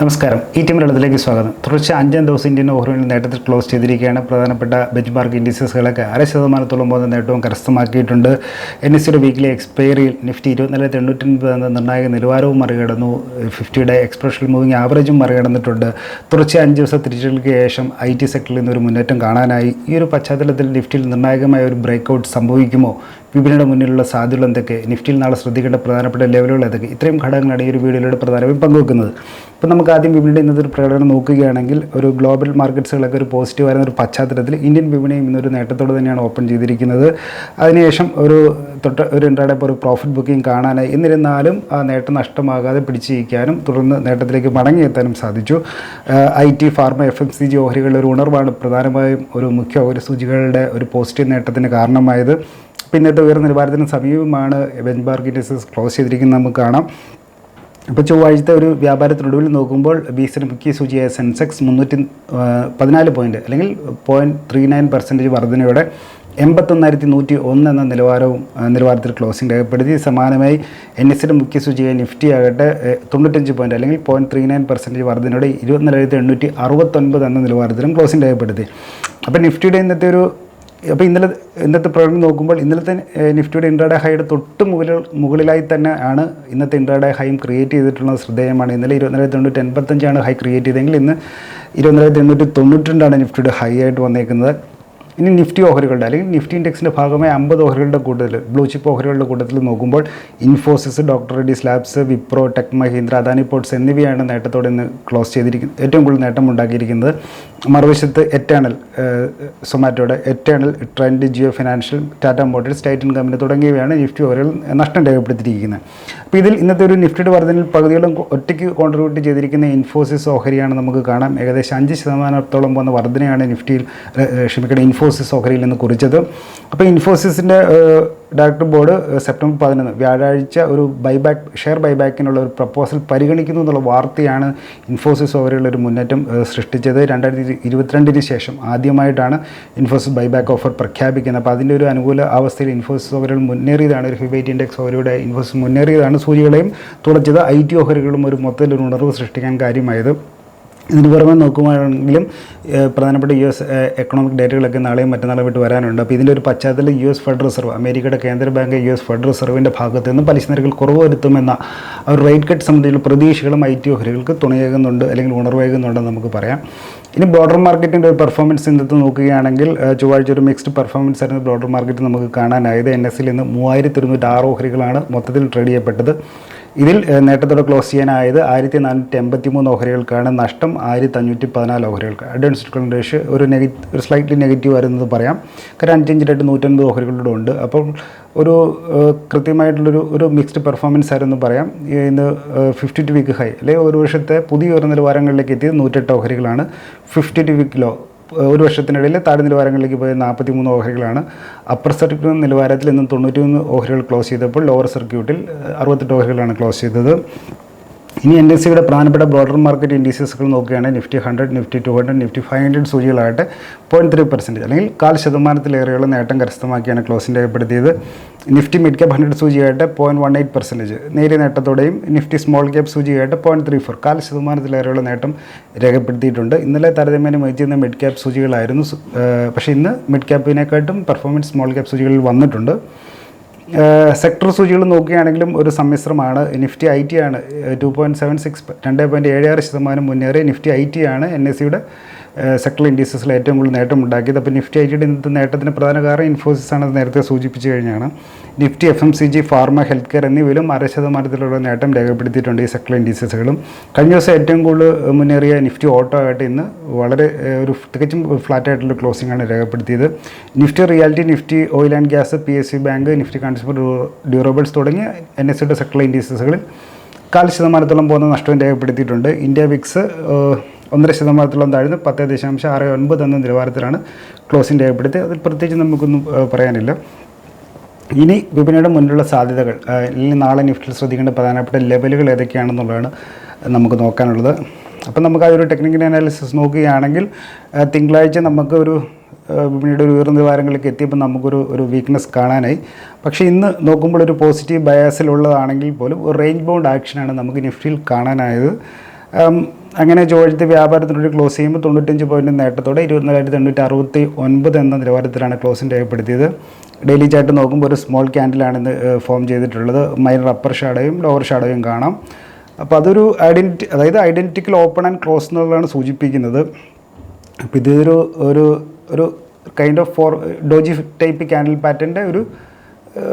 നമസ്കാരം. ഈ ടീം ലളിതത്തിലേക്ക് സ്വാഗതം. തുടർച്ച അഞ്ചാം ദിവസം ഇന്ത്യൻ ഓഹരിയിൽ നേട്ടത്തിൽ ക്ലോസ് ചെയ്തിരിക്കുകയാണ്. പ്രധാനപ്പെട്ട ബെഞ്ച് മാർക്ക് ഇൻഡിസസുകളൊക്കെ അര ശതമാനത്തോളം പോകുന്ന നേട്ടവും കരസ്ഥമാക്കിയിട്ടുണ്ട്. എൻ എസ് സിയുടെ വീക്കിലെ എക്സ്പയറിയിൽ നിഫ്റ്റി ഇരുപത്തിനാല് തൊണ്ണൂറ്റൊൻപത് എന്ന നിർണായക നിലവാരവും മറികടന്നു. ഫിഫ്റ്റിയുടെ എക്സ്പ്രഷൻ മൂവിംഗ് ആവറേജും മറികടന്നിട്ടുണ്ട്. തുടർച്ച അഞ്ച് ദിവസം തിരിച്ചുകൾക്ക് ശേഷം ഐ ടി സെക്ടറിൽ നിന്നൊരു മുന്നേറ്റം കാണാനായി. ഈ ഒരു പശ്ചാത്തലത്തിൽ നിഫ്റ്റിയിൽ നിർണായകമായ ഒരു ബ്രേക്ക്ഔട്ട് സംഭവിക്കുമോ? വിപണിയുടെ മുന്നിലുള്ള സാധ്യതകൾ എന്തൊക്കെ? നിഫ്റ്റിയിൽ നാളെ ശ്രദ്ധിക്കേണ്ട പ്രധാനപ്പെട്ട ലെവലുകൾ ഏതൊക്കെ? ഇത്രയും ഘടകങ്ങളാണ് ഈ ഒരു വീഡിയോയിലൂടെ പ്രധാനമായും പങ്കുവെക്കുന്നത്. ഇപ്പോൾ നമുക്ക് ആദ്യം വിപണിയുടെ ഇന്നത്തെ ഒരു പ്രകടനം നോക്കുകയാണെങ്കിൽ ഒരു ഗ്ലോബൽ മാർക്കറ്റ്സുകളൊക്കെ ഒരു പോസിറ്റീവ് ആയിരുന്ന ഒരു പശ്ചാത്തലത്തിൽ ഇന്ത്യൻ വിപണിയും ഇന്നൊരു നേട്ടത്തോടെ തന്നെയാണ് ഓപ്പൺ ചെയ്തിരിക്കുന്നത്. അതിനുശേഷം ഒരു തൊട്ട് ഒരു ഇൻട്രാഡേ ഒരു പ്രോഫിറ്റ് ബുക്കിംഗ് കാണാനായി. എന്നിരുന്നാലും ആ നേട്ടം നഷ്ടമാകാതെ പിടിച്ചിരിക്കാനും തുടർന്ന് നേട്ടത്തിലേക്ക് മടങ്ങിയെത്താനും സാധിച്ചു. I T pharma F M C G ഓഹരികളുടെ ഒരു ഉണർവാണ് പ്രധാനമായും ഒരു മുഖ്യ ഓഹരി സൂചികളുടെ ഒരു പോസിറ്റീവ് നേട്ടത്തിന് കാരണമായത്. പിന്നത്തെ ഉയർന്ന നിലവാരത്തിന് സമീപമാണ് ബെഞ്ച് മാർക്ക് ഇൻഡെക്സസ് ക്ലോസ് ചെയ്തിരിക്കുന്നത് നമുക്ക് കാണാം. ഇപ്പോൾ ചൊവ്വാഴ്ചത്തെ ഒരു വ്യാപാരത്തിനൊടുവിൽ നോക്കുമ്പോൾ ബി എസ് മുഖ്യ സൂചിയായ സെൻസെക്സ് മുന്നൂറ്റി പതിനാല് പോയിന്റ് അല്ലെങ്കിൽ പോയിന്റ് ത്രീ നയൻ പെർസെന്റേജ് വർധനയോടെ എൺപത്തൊന്നായിരത്തി നൂറ്റി ഒന്ന് എന്ന നിലവാരവും നിലവാരത്തിൽ ക്ലോസിംഗ് രേഖപ്പെടുത്തി. സമാനമായി എൻ എസിന്റെ മുഖ്യ സൂചിക നിഫ്റ്റി ആകട്ടെ തൊണ്ണൂറ്റഞ്ച് പോയിന്റ് അല്ലെങ്കിൽ പോയിന്റ് ത്രീ നയൻ പെർസെന്റേജ് വർധനയോടെ ഇരുപത്തിനാലായിരത്തി എണ്ണൂറ്റി അറുപത്തൊൻപത് എന്ന നിലവാരത്തിലും ക്ലോസിംഗ് രേഖപ്പെടുത്തി. അപ്പോൾ നിഫ്റ്റിയുടെ ഇന്നത്തെ ഒരു അപ്പോൾ ഇന്നലെ ഇന്നത്തെ പ്രകടനം നോക്കുമ്പോൾ ഇന്നലത്തെ നിഫ്റ്റിയുടെ ഇൻട്രാഡേ ഹൈയുടെ തൊട്ട് മുകളിൽ മുകളിലായി തന്നെ ആണ് ഇന്നത്തെ ഇൻട്രാഡേ ഹൈയും ക്രിയേറ്റ് ചെയ്തിട്ടുള്ളത്. ശ്രദ്ധേയമാണ്. ഇന്നലെ ഇരുപത്തിനായിരത്തി തൊണ്ണൂറ്റി എൺപത്തഞ്ചാണ് ഹൈ ക്രിയേറ്റ് ചെയ്തെങ്കിൽ ഇന്ന് ഇരുപത്തിനായിരത്തി എണ്ണൂറ്റി തൊണ്ണൂറ്റി രണ്ടാണ് നിഫ്റ്റിയുടെ ഹൈ ആയിട്ട് വന്നേക്കുന്നത്. ഇനി നിഫ്റ്റി ഓഹരികളുടെ അല്ലെങ്കിൽ നിഫ്റ്റി ഇൻഡെക്സിന്റെ ഭാഗമായി അമ്പത് ഓഹരികളുടെ കൂട്ടത്തിൽ ബ്ലൂ ചിപ്പ് ഓഹരികളുടെ കൂട്ടത്തിൽ നോക്കുമ്പോൾ Infosys doctor Reddy's labs Wipro tech Mahindra Adani ports എന്നിവയാണ് നേട്ടത്തോടെ ഇന്ന് ക്ലോസ് ചെയ്തിരിക്കുന്നത് ഏറ്റവും കൂടുതൽ നേട്ടം ഉണ്ടാക്കിയിരിക്കുന്നത്. മറുവശത്ത് eternal സൊമാറ്റോയുടെ Eternal Trent Jio financial Tata motors Titan company തുടങ്ങിയവയാണ് നിഫ്റ്റി ഓഹരികൾ നഷ്ടം രേഖപ്പെടുത്തിയിരിക്കുന്നത്. അപ്പോൾ ഇതിൽ ഇന്നത്തെ ഒരു നിഫ്റ്റിയുടെ വർധനയിൽ പകുതിയോളം ഒറ്റയ്ക്ക് കോൺട്രിബ്യൂട്ട് ചെയ്തിരിക്കുന്ന ഇൻഫോസിസ് ഓഹരിയാണ് നമുക്ക് കാണാം. ഏകദേശം അഞ്ച് ശതമാനത്തോളം പോകുന്ന വർധനയാണ് നിഫ്റ്റിയിൽ ക്ഷമിക്കണം ക്ഷമിക്കണം ഇൻഫോസിസ് ഓഹരിയിൽ നിന്ന് കുറിച്ചത്. അപ്പോൾ ഇൻഫോസിസിന്റെ ഡയറക്ടർ ബോർഡ് സെപ്റ്റംബർ പതിനൊന്ന് വ്യാഴാഴ്ച ഒരു ബൈബാക്ക് ഷെയർ ബൈബാക്കിനുള്ള ഒരു പ്രപ്പോസൽ പരിഗണിക്കുന്നു എന്നുള്ള വാർത്തയാണ് ഇൻഫോസിസ് ഓഹരികളുടെ ഒരു മുന്നേറ്റം സൃഷ്ടിച്ചത്. രണ്ടായിരത്തി ഇരുപത്തിരണ്ടിന് ശേഷം ആദ്യമായിട്ടാണ് ഇൻഫോസിസ് ബൈബാക്ക് ഓഫർ പ്രഖ്യാപിക്കുന്നത്. അപ്പോൾ അതിന്റെ ഒരു അനുകൂല അവസ്ഥയിൽ ഇൻഫോസിസ് ഓഹരികൾ മുന്നേറിയതാണ്. ഒരു ഹ്യൂബൈറ്റ് ഇൻഡെക്സ് ഓഹരിയുടെ ഇൻഫോസിസ് മുന്നേറിയതാണ് സൂചികളെയും തുളച്ചത്. ഐ ടി ഓഹരികളും ഒരു മൊത്തത്തിൽ ഒരു ഉണർവ് സൃഷ്ടിക്കാൻ കാര്യമായത്. ഇതിന് പുറമെ നോക്കുകയാണെങ്കിലും പ്രധാനപ്പെട്ട യു എസ് എക്കണോമിക് ഡേറ്റകളൊക്കെ നാളെയും മറ്റന്നാളും വിട്ട് വരാനുണ്ട്. അപ്പോൾ ഇതിന്റെ ഒരു പശ്ചാത്തലത്തിൽ യു എസ് ഫെഡറൽ റിസർവ് അമേരിക്കയുടെ കേന്ദ്ര ബാങ്ക് യു എസ് ഫെഡറൽ റിസർവിന്റെ ഭാഗത്തു നിന്ന് പലിശ നിരക്കിൽ കുറവ് വരുത്തുമെന്ന ഒരു റേറ്റ് കട്ട് സംബന്ധിച്ചുള്ള പ്രതീക്ഷകളും ഐ ടി ഓഹരികൾക്ക് തുണയേകുന്നുണ്ട് അല്ലെങ്കിൽ ഉണർവേകുന്നുണ്ടെന്ന് നമുക്ക് പറയാം. ഇനി ബോർഡർ മാർക്കറ്റിന്റെ ഒരു പെർഫോമൻസ് ഇന്നത്തെ നോക്കുകയാണെങ്കിൽ ചൊവ്വാഴ്ച ഒരു മിക്സ്ഡ് പെർഫോമൻസ് ആയിരുന്നു ബോർഡർ മാർക്കറ്റ് നമുക്ക് കാണാനായത്. എൻ എസിൽ ഇന്ന് മൂവായിരത്തി ഇരുന്നൂറ്റി ആറ് ഓഹരികളാണ് മൊത്തത്തിൽ ട്രേഡ് ചെയ്യപ്പെട്ടത്. ഇതിൽ നേട്ടത്തോടെ ക്ലോസ് ചെയ്യാനായത് ആയിരത്തി നാനൂറ്റി എൺപത്തി മൂന്ന് ഓഹരികൾക്കാണ്. നഷ്ടം ആയിരത്തി അഞ്ഞൂറ്റി പതിനാല് ഓഹരികൾക്ക് അഡ്വാൻസ് റേഷ്യോ ഒരു നെഗറ്റീവ് ഒരു സ്ലൈറ്റ്ലി നെഗറ്റീവ് വരുന്നത് പറയാം. കാരണം അഞ്ചഞ്ചിലായിട്ട് നൂറ്റൻപത് ഓഹരികളുടെ ഉണ്ട്. അപ്പം ഒരു കൃത്യമായിട്ടുള്ളൊരു ഒരു മിക്സ്ഡ് പെർഫോമൻസ് ആയിരുന്നു പറയാം. ഇന്ന് ഫിഫ്റ്റി ടു വീക്ക് ഹൈ അല്ലെങ്കിൽ ഒരു വർഷത്തെ പുതിയ ഉയർന്ന നിലവാരങ്ങളിലേക്ക് എത്തിയത് നൂറ്റെട്ട് ഓഹരികളാണ്. ഫിഫ്റ്റി ടു വീക്ക് ലോ ഒരു വർഷത്തിനിടയിൽ താഴെ നിലവാരങ്ങളിലേക്ക് പോയ നാൽപ്പത്തി മൂന്ന് ഓഹരികളാണ്. അപ്പർ സർക്യൂട്ട് നിലവാരത്തിൽ ഇന്ന് തൊണ്ണൂറ്റി മൂന്ന് ഓഹരികൾ ക്ലോസ് ചെയ്തപ്പോൾ ലോവർ സർക്യൂട്ടിൽ അറുപത്തെട്ട് ഓഹരികളാണ് ക്ലോസ് ചെയ്തത്. ഇനി എൻ എസ് സിയുടെ പ്രധാനപ്പെട്ട ബ്രോഡർ മാർക്കറ്റ് ഇൻഡീസസുകൾ നോക്കുകയാണെങ്കിൽ Nifty hundred Nifty two hundred Nifty five hundred സൂചികളായിട്ട് point three percentage അല്ലെങ്കിൽ കാൽ ശതമാനത്തിലേറെയുള്ള നേട്ടം കരസ്ഥമാക്കിയാണ് ക്ലോസിംഗ് രേഖപ്പെടുത്തിയത്. നിഫ്റ്റി മിഡ് ക്യാപ് ഹൺഡ്രഡ് സൂചിയായിട്ട് പോയിന്റ് വൺ എയ്റ്റ് പെർസെന്റേജ് നേരിയ നേട്ടത്തോടെയും നിഫ്റ്റി സ്മോൾ ക്യാപ് സൂചിയായിട്ട് പോയിന്റ് ത്രീ ഫോർ കാൽ ശതമാനത്തിലേറെയുള്ള നേട്ടം രേഖപ്പെടുത്തിയിട്ടുണ്ട്. ഇന്നലെ താരതമ്യേന മികച്ചിരുന്ന മിഡ് ക്യാപ് സൂചികളായിരുന്നു. പക്ഷേ ഇന്ന് മിഡ് ക്യാപ്പിനെക്കാട്ടും പെർഫോമൻസ് സ്മോൾ ക്യാപ് സൂചികളിൽ വന്നിട്ടുണ്ട്. സെക്ടർ സൂചികൾ നോക്കുകയാണെങ്കിലും ഒരു സമ്മിശ്രമാണ്. നിഫ്റ്റി ഐ ടി ആണ്. ടു പോയിന്റ് സെവൻ സിക്സ് രണ്ട് പോയിന്റ് ഏഴ് ആറ് ശതമാനം മുന്നേറി നിഫ്റ്റി ഐ ടി ആണ് എൻ എസ് സിയുടെ സെക്ടർ ഇൻഡീസസിൽ ഏറ്റവും കൂടുതൽ നേട്ടം ഉണ്ടാക്കിയത് അപ്പോൾ നിഫ്റ്റി ഐ ടിയുടെ ഇന്നത്തെ നേട്ടത്തിന് പ്രധാന കാരണം ഇൻഫോസിസ് ആണ് നേരത്തെ സൂചിപ്പിച്ചു കഴിഞ്ഞാണ്. Nifty F M C G pharma health care എന്നിവയിലും അര ശതമാനത്തിലുള്ള നേട്ടം രേഖപ്പെടുത്തിയിട്ടുണ്ട് ഈ സെക്ടർ ഇൻഡീസസുകളും കഴിഞ്ഞ ദിവസം ഏറ്റവും കൂടുതൽ മുന്നേറിയ നിഫ്റ്റി ഓട്ടോ ആയിട്ട് ഇന്ന് വളരെ ഒരു തികച്ചും ഫ്ലാറ്റ് ആയിട്ടുള്ള ക്ലോസിംഗ് ആണ് രേഖപ്പെടുത്തിയത്. Nifty realty Nifty oil and gas P S C bank Nifty consumer durables തുടങ്ങിയ എൻ എസ് സിയുടെ സെക്ടർ ഇൻഡീസസുകളിൽ കാൽ ശതമാനത്തോളം പോകുന്ന നഷ്ടം രേഖപ്പെടുത്തിയിട്ടുണ്ട്. ഇന്ത്യ വിക്സ് ഒന്നര ശതമാനത്തോളം താഴ്ന്ന് പത്ത് ദശാംശം ആറ് ഒൻപത് എന്ന നിലവാരത്തിലാണ് ക്ലോസിംഗ് രേഖപ്പെടുത്തി അതിൽ പ്രത്യേകിച്ച് നമുക്കൊന്നും പറയാനില്ല. ഇനി വിപണിയുടെ മുന്നിലുള്ള സാധ്യതകൾ ഇനി നാളെ നിഫ്റ്റിൽ ശ്രദ്ധിക്കേണ്ട പ്രധാനപ്പെട്ട ലെവലുകൾ ഏതൊക്കെയാണെന്നുള്ളതാണ് നമുക്ക് നോക്കാനുള്ളത്. അപ്പം നമുക്ക് അതൊരു ടെക്നിക്കൽ അനാലിസിസ് നോക്കുകയാണെങ്കിൽ തിങ്കളാഴ്ച നമുക്ക് ഒരു വിപണിയുടെ ഒരു ഉയർന്ന നിലവാരങ്ങളിലേക്ക് എത്തിയപ്പോൾ നമുക്കൊരു ഒരു വീക്ക്നെസ് കാണാനായി. പക്ഷേ ഇന്ന് നോക്കുമ്പോൾ ഒരു പോസിറ്റീവ് ബയാസിലുള്ളതാണെങ്കിൽ പോലും ഒരു റേഞ്ച് ബൗണ്ട് ആക്ഷനാണ് നമുക്ക് നിഫ്റ്റിയിൽ കാണാനായത്. അങ്ങനെ ചൊവ്വാഴ്ചത്തെ വ്യാപാരത്തിനുള്ളിൽ ക്ലോസ് ചെയ്യുമ്പോൾ തൊണ്ണൂറ്റഞ്ച് പോയിന്റ് നേട്ടത്തോടെ ഇരുപത്തിനാലായിരത്തി എണ്ണൂറ്റി അറുപത്തി ഒൻപത് എന്ന നിലവാരത്തിലാണ് ക്ലോസിംഗ് രേഖപ്പെടുത്തിയത്. ഡെയിലി ചാർട്ട് നോക്കുമ്പോൾ ഒരു സ്മോൾ ക്യാൻഡിലാണ് ഇന്ന് ഫോം ചെയ്തിട്ടുള്ളത്. മൈനർ അപ്പർ ഷാഡോയും ലോവർ ഷാഡോയും കാണാം. അപ്പോൾ അതൊരു ഐഡന്റി അതായത് ഐഡന്റിക്കൽ ഓപ്പൺ ആൻഡ് ക്ലോസ് എന്നുള്ളതാണ് സൂചിപ്പിക്കുന്നത്. അപ്പോൾ ഇതൊരു ഒരു ഒരു kind of for doji type candle പാറ്റേന്റെ ഒരു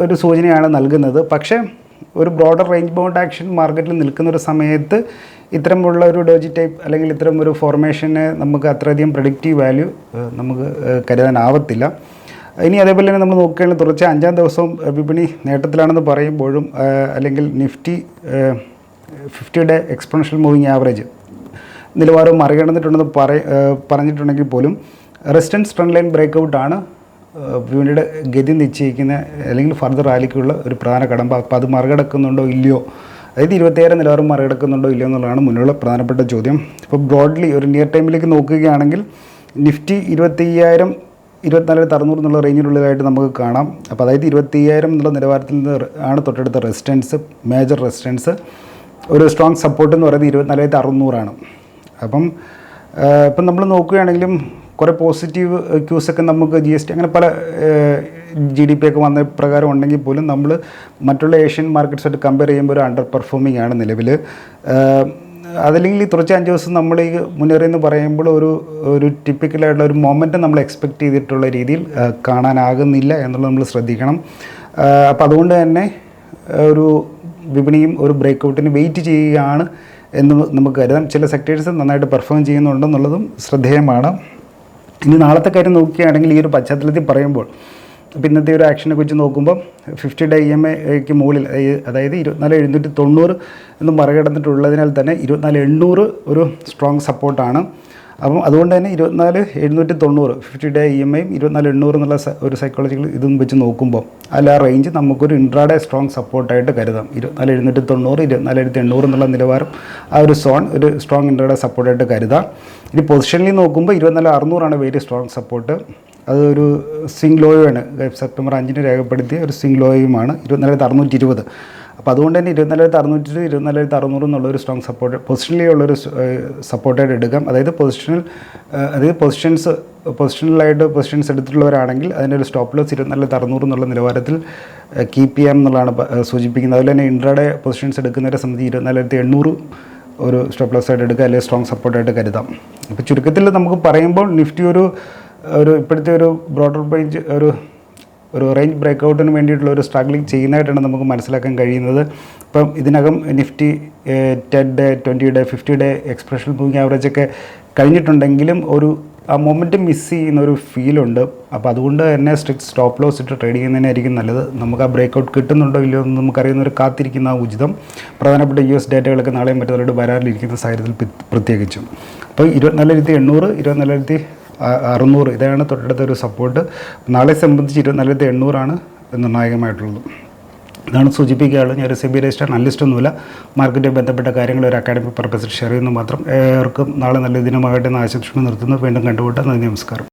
ഒരു സൂചനയാണ് നൽകുന്നത്. പക്ഷേ ഒരു ബ്രോഡർ റേഞ്ച് ബൗണ്ട് ആക്ഷൻ മാർക്കറ്റിൽ നിൽക്കുന്ന ഒരു സമയത്ത് ഇത്തരമുള്ള ഒരു ഡോജി ടൈപ്പ് അല്ലെങ്കിൽ ഇത്തരം ഒരു ഫോർമേഷന് നമുക്ക് അത്രയധികം പ്രഡിക്റ്റീവ് വാല്യൂ നമുക്ക് കരുതാനാവത്തില്ല. ഇനി അതേപോലെ തന്നെ നമ്മൾ നോക്കുകയാണെങ്കിൽ തുടർച്ച അഞ്ചാം ദിവസവും വിപണി നേട്ടത്തിലാണെന്ന് പറയുമ്പോഴും അല്ലെങ്കിൽ നിഫ്റ്റി ഫിഫ്റ്റിയുടെ എക്സ്പോണൻഷ്യൽ മൂവിങ് ആവറേജ് നിലവാരം മറികടന്നിട്ടുണ്ടെന്ന് പറ പറഞ്ഞിട്ടുണ്ടെങ്കിൽ പോലും റെസിസ്റ്റൻസ് ട്രെൻഡ് ലൈൻ ബ്രേക്കൗട്ടാണ് വിപണിയുടെ ഗതി നിശ്ചയിക്കുന്ന അല്ലെങ്കിൽ ഫർദർ റാലിക്കുള്ള ഒരു പ്രധാന കടമ്പ. അപ്പോൾ അത് മറികടക്കുന്നുണ്ടോ ഇല്ലയോ അതായത് ഇരുപത്തിയേഴ് നിലവാരം മറികടക്കുന്നുണ്ടോ ഇല്ലയോ എന്നുള്ളതാണ് മുന്നിലുള്ള പ്രധാനപ്പെട്ട ചോദ്യം. ഇപ്പോൾ ബ്രോഡ്ലി ഒരു നിയർ ടൈമിലേക്ക് നോക്കുകയാണെങ്കിൽ നിഫ്റ്റി ഇരുപത്തയ്യായിരം ഇരുപത്തിനാലായിരത്തി അറുന്നൂറ് എന്നുള്ള റേഞ്ചിനുള്ളിലായിട്ട് നമുക്ക് കാണാം. അപ്പോൾ അതായത് ഇരുപത്തയ്യായിരം എന്നുള്ള നിലവാരത്തിൽ നിന്ന് ആണ് തൊട്ടടുത്ത റെസിസ്റ്റൻസ് മേജർ റെസിസ്റ്റൻസ് ഒരു സ്ട്രോങ് സപ്പോർട്ട് എന്ന് പറയുന്നത് ഇരുപത്തിനാലായിരത്തി അറുന്നൂറാണ്. അപ്പം ഇപ്പം നമ്മൾ നോക്കുകയാണെങ്കിലും കുറേ പോസിറ്റീവ് ക്യൂസൊക്കെ നമുക്ക് ജി എസ് ടി അങ്ങനെ പല ജി ഡി പി ഒക്കെ വന്ന പ്രകാരം ഉണ്ടെങ്കിൽ പോലും നമ്മൾ മറ്റുള്ള ഏഷ്യൻ മാർക്കറ്റ്സായിട്ട് കമ്പയർ ചെയ്യുമ്പോൾ ഒരു അണ്ടർ പെർഫോമിംഗ് ആണ് നിലവിൽ. അതല്ലെങ്കിൽ ഈ തുടർച്ച അഞ്ച് ദിവസം നമ്മൾ ഈ മുന്നേറിയെന്ന് പറയുമ്പോൾ ഒരു ഒരു ടിപ്പിക്കലായിട്ടുള്ള ഒരു മൊമെന്റ് നമ്മൾ എക്സ്പെക്റ്റ് ചെയ്തിട്ടുള്ള രീതിയിൽ കാണാനാകുന്നില്ല എന്നുള്ളത് നമ്മൾ ശ്രദ്ധിക്കണം. അപ്പോൾ അതുകൊണ്ട് തന്നെ ഒരു വിപണിയും ഒരു ബ്രേക്കൗട്ടിന് വെയിറ്റ് ചെയ്യുകയാണ് എന്ന് നമുക്ക് കരുതാം. ചില സെക്ടേഴ്സ് നന്നായിട്ട് പെർഫോം ചെയ്യുന്നുണ്ടെന്നുള്ളതും ശ്രദ്ധേയമാണ്. ഇനി നാളത്തെ കാര്യം നോക്കുകയാണെങ്കിൽ ഈ ഒരു പശ്ചാത്തലത്തിൽ പറയുമ്പോൾ ഇപ്പം ഇന്നത്തെ ഒരു ആക്ഷനെ കുറിച്ച് നോക്കുമ്പോൾ ഫിഫ്റ്റി ഡേ ഇ എം എക്ക് മുകളിൽ അതായത് ഇരുപത്തിനാല് എഴുന്നൂറ്റി തൊണ്ണൂറ് എന്ന് മറികടന്നിട്ടുള്ളതിനാൽ തന്നെ ഇരുപത്തിനാല് എണ്ണൂറ് ഒരു സ്ട്രോങ് സപ്പോർട്ടാണ് അപ്പം അതുകൊണ്ട് തന്നെ ഇരുപത്തിനാല് എഴുന്നൂറ്റി തൊണ്ണൂറ് ഫിഫ്റ്റി ഡേ ഇ എം ഐയും ഇരുപത്തിനാല് എണ്ണൂറ് എന്നുള്ള ഒരു സൈക്കോളജിക്കൽ ഇതും വെച്ച് നോക്കുമ്പോൾ അല്ല ആ റേഞ്ച് നമുക്കൊരു ഇൻട്രാഡേ സ്ട്രോങ് സപ്പോർട്ടായിട്ട് കരുതാം. ഇരുപത്തിനാല് എഴുന്നൂറ്റി തൊണ്ണൂറ് ഇരുപത്തിനാലായിരത്തി എണ്ണൂറ് എന്നുള്ള നിലവാരം ആ ഒരു സോൺ ഒരു സ്ട്രോങ് ഇൻട്രാഡേ സപ്പോർട്ടായിട്ട് കരുതാം. ഇനി പൊസിഷനിൽ നോക്കുമ്പോൾ ഇരുപത്തിനാല് അറുന്നൂറാണ് വെരി സ്ട്രോങ് സപ്പോർട്ട് അത് ഒരു സിംഗ് ലോയുമാണ് സെപ്റ്റംബർ അഞ്ചിന് രേഖപ്പെടുത്തിയ ഒരു സിംഗ് ലോയുമാണ് ഇരുപത്തിനാലായിരത്തി അറുന്നൂറ്റി ഇരുപത് അപ്പോൾ അതുകൊണ്ട് തന്നെ ഇരുപത്തിനാലായിരത്തി അറുന്നൂറ്റി ഇരുപത് ഇരുപത്തിനാലായിരത്തി അറുന്നൂറ് എന്നുള്ള ഒരു സ്ട്രോങ് സപ്പോർട്ട് പൊസിഷനിലേ ഉള്ളൊരു സപ്പോർട്ടായിട്ട് എടുക്കാം. അതായത് പൊസിഷനിൽ അതായത് പൊസിഷൻസ് പൊസിഷനിലായിട്ട് പൊസിഷൻസ് എടുത്തിട്ടുള്ളവരാണെങ്കിൽ അതിന്റെ ഒരു സ്റ്റോപ്പ് ലോസ് ഇരുപത്തിനാലായിരത്തി അറുന്നൂറ് എന്നുള്ള നിലവാരത്തിൽ കീപ്പ് ചെയ്യാം എന്നുള്ളതാണ് സൂചിപ്പിക്കുന്നത്. അതുപോലെ തന്നെ ഇൻട്രാഡേ പൊസിഷൻസ് എടുക്കുന്നവരെ സംബന്ധിച്ച് ഇരുപത്തിനാലായിരത്തി എണ്ണൂറ് ഒരു സ്റ്റോപ്പ് ലോസ് ആയിട്ട് എടുക്കുക അല്ലെങ്കിൽ സ്ട്രോങ് സപ്പോർട്ടായിട്ട് കരുതാം. അപ്പോൾ ചുരുക്കത്തിൽ നമുക്ക് പറയുമ്പോൾ നിഫ്റ്റി ഒരു ഒരു ഇപ്പോഴത്തെ ഒരു ബ്രോഡർ റേഞ്ച് ഒരു ഒരു റേഞ്ച് ബ്രേക്കൗട്ടിന് വേണ്ടിയിട്ടുള്ള ഒരു സ്ട്രഗ്ലിംഗ് ചെയ്യുന്നതായിട്ടാണ് നമുക്ക് മനസ്സിലാക്കാൻ കഴിയുന്നത്. ഇപ്പം ഇതിനകം Nifty ten day twenty day fifty day expression moving average ഒക്കെ കഴിഞ്ഞിട്ടുണ്ടെങ്കിലും ഒരു ആ മൊമെന്റ് മിസ് ചെയ്യുന്ന ഒരു ഫീലുണ്ട് അപ്പോൾ അതുകൊണ്ട് തന്നെ സ്ട്രിക്റ്റ് സ്റ്റോപ്പ് ലോസ് ഇട്ട് ട്രേഡ് ചെയ്യുന്നതിനായിരിക്കും നല്ലത്. നമുക്ക് ആ ബ്രേക്കൗട്ട് കിട്ടുന്നുണ്ടോ ഇല്ലയോ എന്ന് നമുക്കറിയുന്ന ഒരു കാത്തിരിക്കുന്ന ഉചിതം പ്രധാനപ്പെട്ട യു എസ് ഡേറ്റകളൊക്കെ നാളെയും മറ്റന്നാളോട് വരാനിരിക്കുന്ന സാഹചര്യത്തിൽ പ്രത്യേകിച്ചും. അപ്പോൾ ഇരുപത്തിനാലായിരത്തി എണ്ണൂറ് ഇരുപത്തിനാലായിരത്തി അറുന്നൂറ്. ഇതാണ് തൊട്ടടുത്ത ഒരു സപ്പോർട്ട് നാളെ സംബന്ധിച്ച് ഇരുപത്തിനാലായിരത്തി എണ്ണൂറാണ് നിർണായകമായിട്ടുള്ളത്. ഇതാണ് സൂചിപ്പിക്കുകയാണ് ഞാൻ ഒരു സെബി രജിസ്റ്റർ അനലിസ്റ്റ് ഒന്നുമില്ല. മാർക്കറ്റുമായി ബന്ധപ്പെട്ട കാര്യങ്ങൾ ഒരു അക്കാഡമിക് പർപ്പസിൽ ഷെയർ ചെയ്യുന്നു മാത്രം. ഏവർക്കും നാളെ നല്ല ദിനമാകട്ടെ എന്ന് ആശംസിക്കുന്നു നിർത്തുന്നു. വീണ്ടും കണ്ടുമുട്ടാം. നന്ദി നമസ്കാരം.